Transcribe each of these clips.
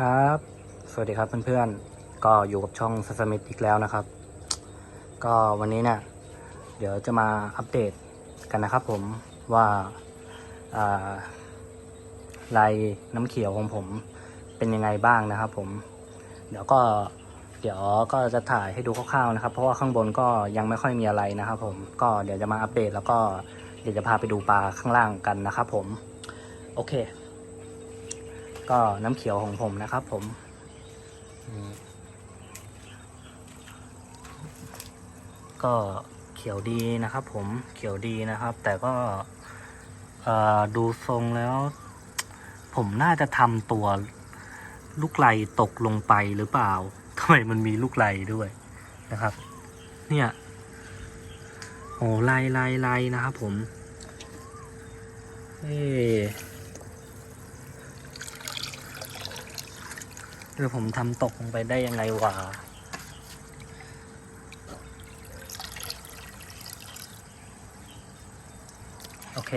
ครับ สวัสดีครับเพื่อนๆ ก็อยู่กับช่องสมิธอีกแล้วนะครับ ก็วันนี้เนี่ยเดี๋ยวจะมาอัปเดตกันนะครับผมว่าอ่าลายน้ำเขียวของผมเป็นยังไงบ้างนะครับผม เดี๋ยวก็เดี๋ยวก็จะถ่ายให้ดูคร่าวๆนะครับ เพราะว่าข้างบนก็ยังไม่ค่อยมีอะไรนะครับ ผมก็เดี๋ยวจะมาอัปเดตแล้วก็เดี๋ยวจะพาไปดูปลาข้างล่างกันนะครับ ผม โอเค ก็น้ำเขียวของผมนะครับผมก็เขียวดีนะครับผมเขียวดีนะครับ แต่ก็ดูทรงแล้ว ผมน่าจะทำตัวลูกไหลตกลงไปหรือเปล่าทำไมมันมีลูกไหลด้วยนะครับ เนี่ยโอ้ไล่ไล่ไล่นะครับผมเอ๊ะหรือผมทำตกลงไปได้ยังไงวะโอเค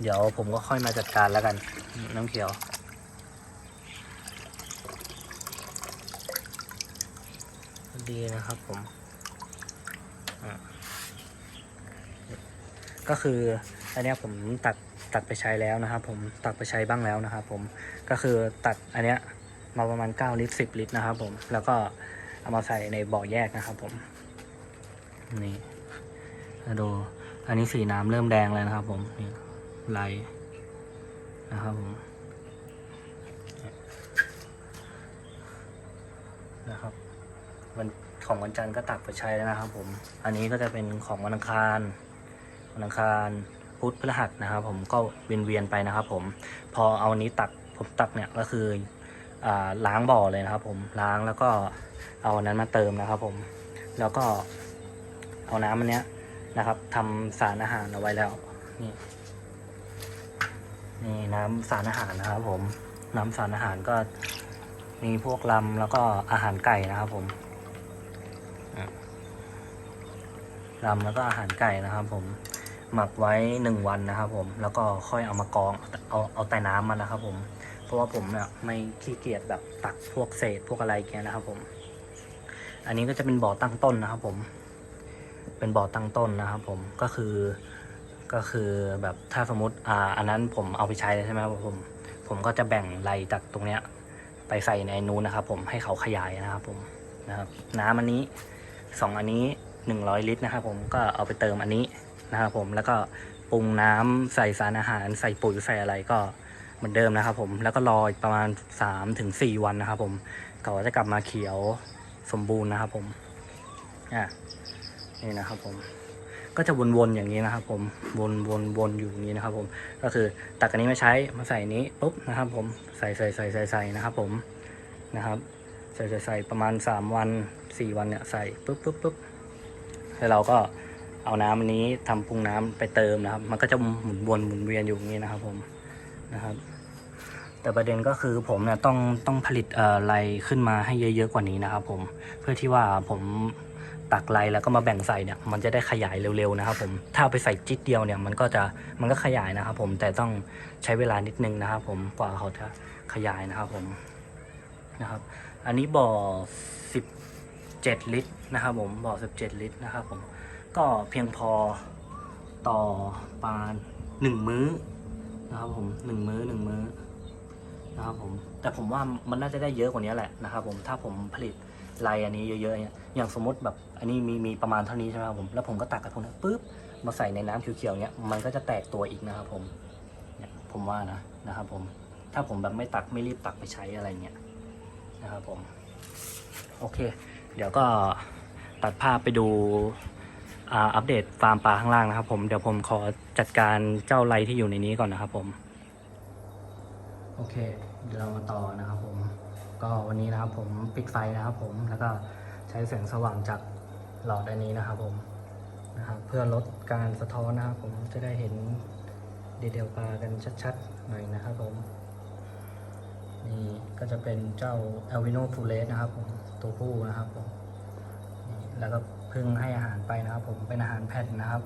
เดี๋ยวผมก็ค่อยมาจัดการแล้วกัน น้ำเขียว ดีนะครับผม ก็คืออันนี้ผมตักตักไปใช้แล้วนะครับผมตักไปใช้บ้างแล้วนะครับผมก็คือตักอันเนี้ย มาประมาณ 9 ลิตร 10 ลิตรนะครับผม แล้วก็เอามาใส่ในบ่อแยกนะครับผม นี่มาดูอันนี้สีน้ำเริ่มแดงแล้วนะครับ ผมนี่ไหลนะครับผมนะครับวันของวันจันทร์ก็ตักไปใช้แล้วนะครับ ผม อันนี้ก็จะเป็นของวันอังคาร วันอังคารพุธพฤหัสนะครับ ผมก็เวียนเวียนๆไปนะครับ ผม พอเอาอันนี้ตักผมตักเนี่ยก็คือ ล้างบ่อเลยนะครับ ผมล้างแล้วก็เอาอันนั้นมาเติมนะครับ ผม แล้วก็เอาน้ำอันเนี้ยนะครับทำสารอาหารเอาไว้แล้ว นี่ นี่น้ำสารอาหารนะครับ ผม น้ำสารอาหารก็มีพวกลำแล้วก็อาหารไก่นะครับ ผมลำแล้วก็อาหารไก่นะครับ ผมหมักไว้หนึ่งวันนะครับ ผมแล้วก็ค่อยเอามากองเอาเอาแต่น้ำมันนะครับ ผม เพราะว่าผมเนี่ยไม่ขี้เกียจแบบตักพวกเศษพวกอะไรแค่นะครับ ผม อันนี้ก็จะเป็นบ่อตั้งต้นนะครับ ผม เป็นบ่อตั้งต้นนะครับ ผมก็คือก็คือแบบถ้าสมมติอ่าอันนั้นผมเอาไปใช้ใช่ไหมครับผมผมก็จะแบ่งไรจากตรงเนี้ย ไปใส่ในนู้นนะครับ ผมให้เขาขยายนะครับ ผมนะครับ น้ำอันนี้สองอันนี้หนึ่งร้อยลิตรนะครับ ผมก็เอาไปเติมอันนี้นะครับ ผมแล้วก็ปรุงน้ำใส่สารอาหาร ใส่ปุ๋ยใส่อะไรก็ เหมือนเดิมนะครับผมแล้วก็รออีกประมาณ3ถึง4วันนะครับผมเขาจะกลับมาเขียวสมบูรณ์นะครับผมอะนี่นะครับผมก็จะวนๆอย่างนี้นะครับ ผมวนวนวนอยู่อย่างนี้นะครับ ผมก็คือตักอันนี้มาใช้มาใส่นี้ปุ๊บนะครับ ผมใส่ใส่ใส่ใส่ใส่นะครับ ผมนะครับใส่ใส่ใส่ประมาณ 3 วัน 4 วันเนี่ยใส่ปุ๊บปุ๊บปุ๊บแล้วเราก็เอาน้ำอันนี้ทำปรุงน้ำไปเติมนะครับ มันก็จะหมุนวนหมุนเวียนอยู่อย่างนี้นะครับ ผม นะครับ แต่ประเด็นก็คือผมเนี่ยต้องต้องผลิตอ่อไรขึ้นมาให้เยอะๆกว่านี้นะครับ ผมเพื่อที่ว่าผมตักไรแล้วก็มาแบ่งใส่เนี่ยมันจะได้ขยายเร็วๆนะครับ ผมถ้าเอาไปใส่จิตเดียวเนี่ยมันก็จะมันก็ขยายนะครับ ผมแต่ต้องใช้เวลานิดนึงนะครับ ผมกว่าเขาจะขยายนะครับ ผมนะครับ อันนี้บ่อ 17 ลิตรนะครับ ผมบ่อ 17 ลิตรนะครับ ผมก็เพียงพอต่อปลาหนึ่งมื้อ นะครับผมหนึ่งมื้อหนึ่งมื้อนะครับผมแต่ผมว่ามันน่าจะได้เยอะกว่านี้แหละนะครับผมถ้าผมผลิตลายอันนี้เยอะๆเนี่ยอย่างสมมติแบบอันนี้มีมีประมาณเท่านี้ใช่ไหมครับผมแล้วผมก็ตักกระทงนี้ปุ๊บมาใส่ในน้ำเขียวๆเนี่ยมันก็จะแตกตัวอีกนะครับผมเนี่ยผมว่านะนะครับผมถ้าผมแบบไม่ตักไม่รีบตักไปใช้อะไรเงี้ยนะครับผมโอเค เดี๋ยวก็ตัดภาพไปดู อ่าอัปเดตฟาร์มปลาข้างล่างนะครับผมเดี๋ยวผมขอจัดการเจ้าไรที่อยู่ในนี้ก่อนนะครับผมโอเคเดี๋ยวเรามาต่อนะครับผม ก็วันนี้นะครับผมปิดไฟนะครับผมแล้วก็ใช้แสงสว่างจากหลอดอันนี้นะครับผมนะครับเพื่อลดการสะท้อนนะครับผมจะได้เห็นดีเทลปลากันชัดๆหน่อยนะครับผมนี่ก็จะเป็นเจ้า Alvino f u l e s นะครับผมตัวผู้นะครับผมแล้วก็ พิ่งให้อาหารไปนะครับ ผมเป็นอาหารแผ่นนะครับ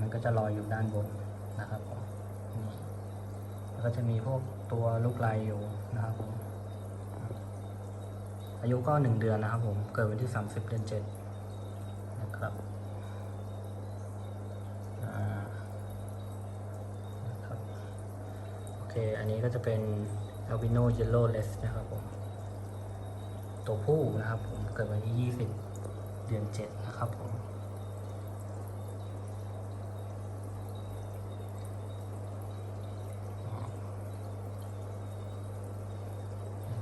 มันก็จะลอยอยู่ด้านบนนะครับผมนี่แล้วก็จะมีพวกตัวลูกลายอยู่นะครับผมอายุก็หนึ่งเดือนนะครับ ผมเกิดวันที่สามสิบเดือนเจ็ดนะครับอ่านะครับโอเค อันนี้ก็จะเป็น albino yellowless นะครับผม ตัวผู้นะครับผมเกิดวันที่ยี่สิบ เดือนเจ็ดนะครับผม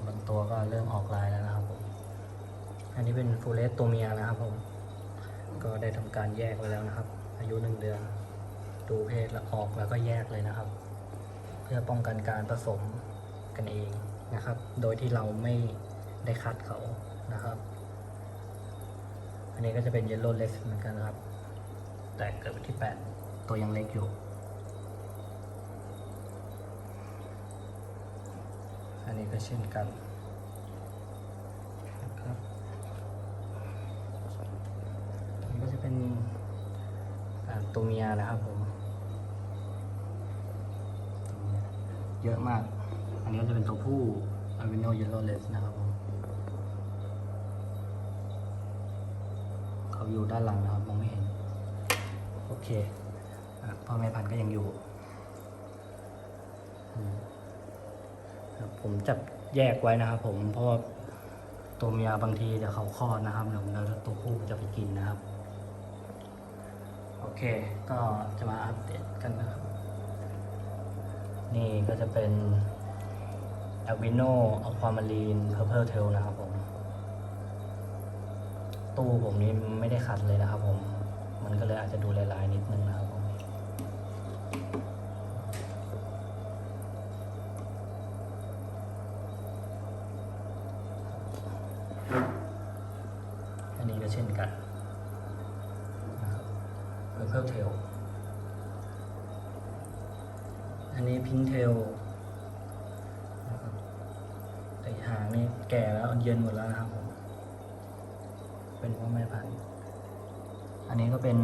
บางตัวก็เริ่มออกลายแล้วนะครับผม อันนี้เป็นฟูเลสตัวเมียนะครับผม ก็ได้ทำการแยกไว้แล้วนะครับ อายุหนึ่งเดือน ดูเพศแล้วออกแล้วก็แยกเลยนะครับ เพื่อป้องกันการผสมกันเองนะครับ โดยที่เราไม่ได้คัดเขานะครับ อันนี้ก็จะเป็นเยลโล่เล็กเหมือนกันนะครับ แต่เกิดวันที่ 8 ตัวยังเล็กอยู่ อันนี้ก็เช่นกันนะครับอันนี้ก็จะเป็นตัวเมียนะครับผมเยอะมาก อันนี้ก็จะเป็นตัวผู้ albino yellowless นะครับผม เขาอยู่ด้านหลังนะครับมองไม่เห็น โอเคอพ่อแม่พันธุ์ก็ยังอยู่ผมจับแยกไว้นะครับ ผมเพราะตัวเมียบางทีเดี๋ยวเขาคลอดนะครับเดี๋ยวแล้วตัวผู้จะไปกินนะครับ โอเค ก็จะมาอัปเดตกันนะครับ นี่ก็จะเป็น albino aquamarine purple tail นะครับผม ตู้ผมนี้ไม่ได้ขัดเลยนะครับผม มันก็เลยอาจจะดูลายๆนิดนึงนะครับผมอันนี้ก็เช่นกันนะครับ Purple Tail อันนี้ Pink Tail นะครับแต่หางนี่แก่แล้วเย็นหมดแล้วนะครับผม เป็นพ่อแม่พันธุ์ อันนี้ก็เป็น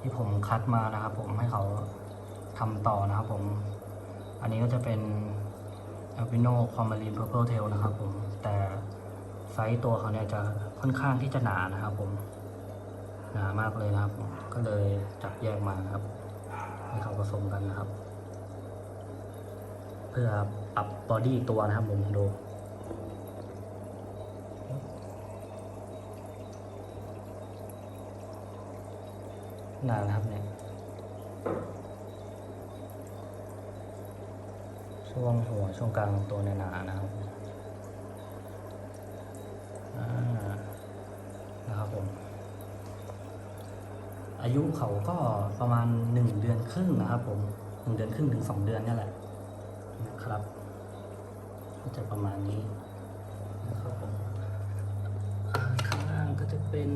ที่ผมคัดมานะครับ ผมให้เขาทำต่อนะครับ ผม อันนี้ก็จะเป็น albino aquamarine purple tail นะครับผม แต่ไซส์ตัวเขาเนี่ยจะค่อนข้างที่จะหนานะครับผม หนามากเลยนะครับผมก็เลยจับแยกมานะครับ ให้เขาผสมกันนะครับ เพื่อปรับบอดี้ตัวนะครับผมดู นานครับเนี่ยช่วงหัวช่วงกลางตัวเนี่ยหนานะครับอ่านะครับผม อายุเขาก็ประมาณหนึ่งเดือนครึ่งนะครับ ผมหนึ่งเดือนครึ่งถึงสองเดือนนี่แหละนะครับก็จะประมาณนี้นะครับผมข้างล่างก็จะเป็น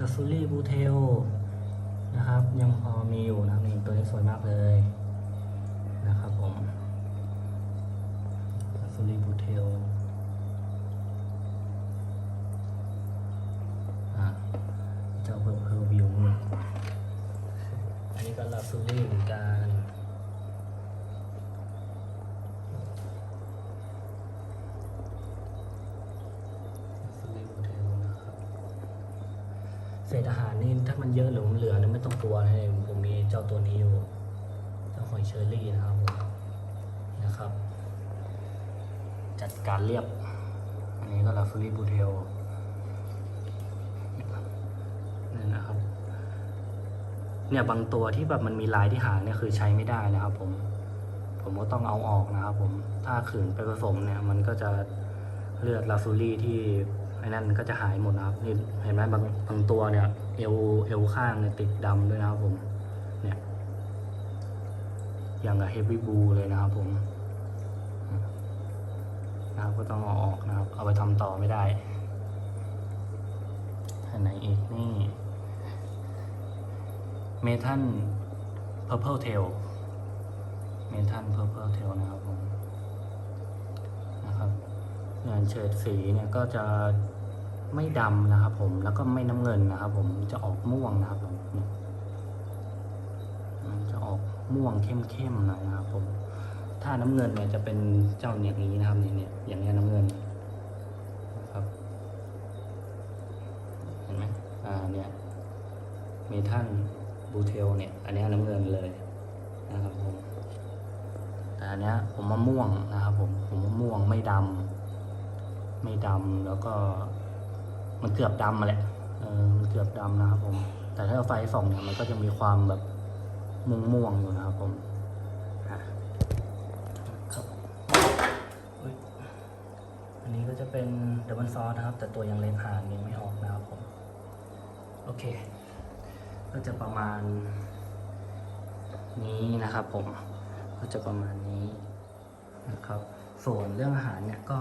ลัซูรี่บูเทล มากเลยนะครับผมซูริบูเทลเจ้าเพิ่มเพอร์วิวอันนี้ก็ลาซูรี่เหมือนกันลาซูรี่บูเทลนะครับเศษอาหารนี่ถ้ามันเยอะหรือมันเหลือเนี่ยไม่ต้องกลัวนะผมมีเจ้าตัวนี้อยู่ หอยเชอรี่นะครับผมนะครับ จัดการเรียบ อันนี้ก็ลาฟูรี่บูเทลนี่นะครับ เนี่ยบางตัวที่แบบมันมีลายที่หางเนี่ยคือใช้ไม่ได้นะครับ ผม ผมก็ต้องเอาออกนะครับ ผม ถ้าขืนไปผสมเนี่ย มันก็จะเลือดลาฟูรี่ที่ไอ้นั่นก็จะหายหมดนะครับนี่เห็นไหมบางบางตัวเนี่ย เอวเอวข้างเนี่ยติดดำด้วยนะครับผม อย่างกับเฮฟวี่บูเลยนะครับผมนะครับก็ต้องเอาออกนะครับ เอาไปทำต่อไม่ได้อันไหนอีกนี่เมทัล purple tail เมทัล purple tail นะครับผมนะครับงานเฉดสีเนี่ยก็จะไม่ดำนะครับผมแล้วก็ไม่น้ำเงินนะครับผมจะออกม่วงนะครับ ม่วงเข้มๆหน่อยะครับผม ถ้าน้ำเงินเนี่ยจะเป็นเจ้าอย่างนี้นะครับเนี่ยเนี่ยอย่างเนี้ยน้ำเงินนะครับเห็นไหมอ่าเนี่ยมีท่านบูเทลเนี่ยอันนี้น้ำเงินเลยนะครับผมแต่อันเนี้ยผมมะม่วงนะครับผมผมมะม่วงไม่ดำ ไม่ดำแล้วก็ มันเกือบดำมาแหละเออเกือบดำนะครับผมแต่ถ้าไฟส่องเนี่ยมันก็จะมีความแบบ ม่วงม่วงอยู่นะครับผมครับอันนี้ก็จะเป็นดับเบิลซอสนะครับ แต่ตัวยังเล็กหางยังไม่ออกนะครับผม โอเค ก็จะประมาณ นี้นะครับผม ก็จะประมาณนี้นะครับ ส่วนเรื่องอาหารเนี่ยก็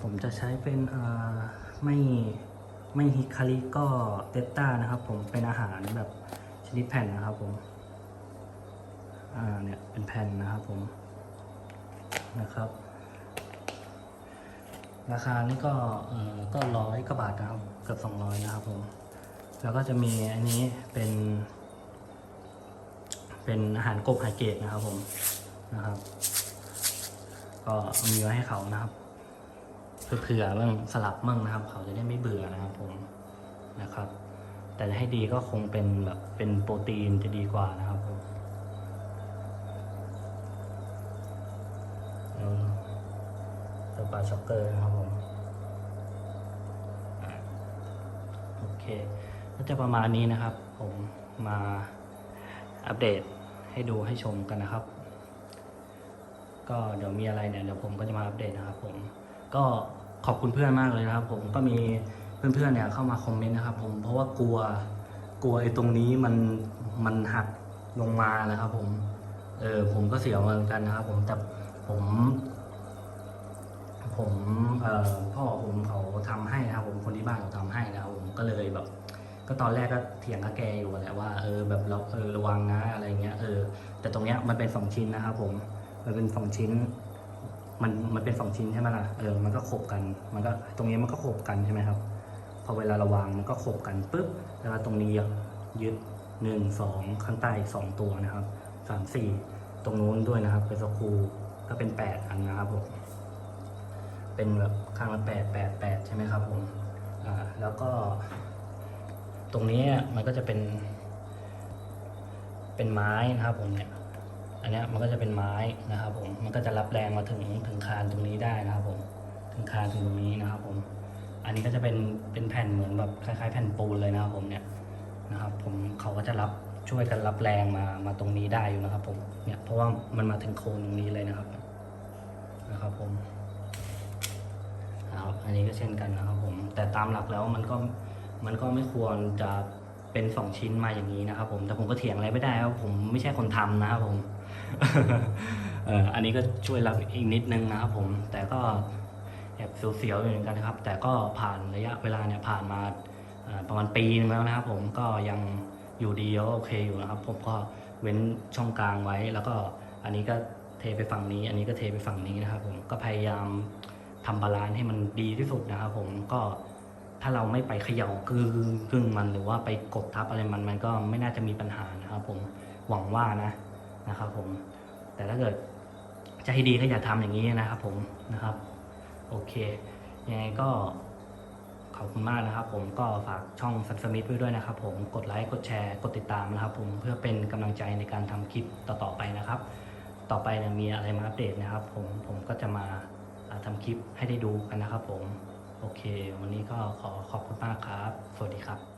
ผมจะใช้เป็นอ่าไม่ไม่ฮิคาริก็เตต้านะครับ ผมเป็นอาหารแบบ ชนิดแผ่นนะครับผม อ่าเนี่ยเป็นแผ่นนะครับผมนะครับ ราคานี่ก็เอ่อก็ร้อยกว่าบาทนะครับเกือบสองร้อยนะครับผม แล้วก็จะมีอันนี้เป็น เป็นอาหารกบไฮเกตนะครับผมนะครับ ก็มีไว้ให้เขานะครับเผื่อบ้างสลับมั่งนะครับ เขาจะได้ไม่เบื่อนะครับผมนะครับ แต่จะให้ดีก็คงเป็นแบบเป็นโปรตีนจะดีกว่านะครับผมเออสปาช็อกเกอร์นะครับผมโอเคก็จะประมาณนี้นะครับ ผมมาอัปเดตให้ดูให้ชมกันนะครับ ก็เดี๋ยวมีอะไรเนี่ยเดี๋ยวผมก็จะมาอัปเดตนะครับ ผมก็ขอบคุณเพื่อนมากเลยนะครับ ผมก็มี เพื่อนๆเนี่ยเข้ามาคอมเมนต์นะครับ ผมเพราะว่ากลัวกลัวไอ้ตรงนี้มันมันหักลงมานะครับ ผม เออผมก็เสียวเหมือนกันนะครับ ผมแต่ผม ผมเอ่อพ่อผมเขาทำให้นะครับ ผมคนที่บ้านเขาทำให้นะครับ ผมก็เลยแบบ ก็ตอนแรกก็เถียงกับแกอยู่แหละว่าเออแบบเราเออระวังนะอะไรเงี้ยเออ แต่ตรงเนี้ยมันเป็นสองชิ้นนะครับ ผมมันเป็นสองชิ้นมันมันเป็นสองชิ้นใช่ไหมล่ะ เออ มันก็ขบกัน มันก็ตรงนี้มันก็ขบกันใช่ไหมครับ พอเวลาเราวางมันก็ขบกันปุ๊บแล้วตรงนี้ยึดหนึ่งสองข้างใต้อีกสองตัวนะครับสามสี่ตรงนู้นด้วยนะครับ เป็นสกูก็เป็นแปดอันนะครับผมเป็นแบบข้างละแปดแปดแปดใช่ไหมครับผมอ่าแล้วก็ ตรงนี้มันก็จะเป็น เป็นไม้นะครับผมเนี่ยอันเนี้ยมันก็จะเป็นไม้นะครับผมมันก็จะรับแรงมาถึงถึงคานตรงนี้ได้นะครับผมถึงคานถึงตรงนี้นะครับผม อันนี้ก็จะเป็นเป็นแผ่นเหมือนแบบคล้ายๆ แผ่นปูนเลยนะครับผมเนี่ยนะครับผมเขาก็จะรับช่วยกันรับแรงมามาตรงนี้ได้อยู่นะครับผมเนี่ยเพราะว่ามันมาถึงโคนตรงนี้เลยนะครับนะครับผมนะครับอันนี้ก็เช่นกันนะครับผมแต่ตามหลักแล้วมันก็มันก็ไม่ควรจะเป็นสองชิ้นมาอย่างนี้นะครับผมแต่ผมก็เถียงอะไรไม่ได้ครับผมไม่ใช่คนทำนะครับผมอันนี้ก็ช่วยรับอีกนิดนึงนะครับผมแต่ก็ แอบเสียวๆอยู่เหมือนกันนะครับ แต่ก็ผ่านระยะเวลาเนี่ยผ่านมาประมาณปีนึงแล้วนะครับ ผมก็ยังอยู่ดีโอเคอยู่นะครับ ผมก็เว้นช่องกลางไว้ แล้วก็อันนี้ก็เทไปฝั่งนี้ อันนี้ก็เทไปฝั่งนี้นะครับ ผมก็พยายามทำบาลานซ์ให้มันดีที่สุดนะครับ ผมก็ถ้าเราไม่ไปเขย่ากึ่งกึ่งมันหรือว่าไปกดทับอะไรมันมันก็ไม่น่าจะมีปัญหานะครับ ผมหวังว่านะนะครับ ผม แต่ถ้าเกิดจะให้ดีก็อย่าทำอย่างนี้นะครับ ผมนะครับ โอเค ยังไงก็ขอบคุณมากนะครับผมก็ฝากช่องซันสมิธไว้ด้วยนะครับผมกดไลค์กดแชร์กดติดตามนะครับผมเพื่อเป็นกำลังใจในการทำคลิปต่อๆไปนะครับ ต่อไปเนี่ยมีอะไรมาอัปเดตนะครับ ผมผมก็จะมาทำทำคลิปให้ได้ดูกันนะครับผม โอเค วันนี้ก็ขอขอบคุณมากครับ สวัสดีครับ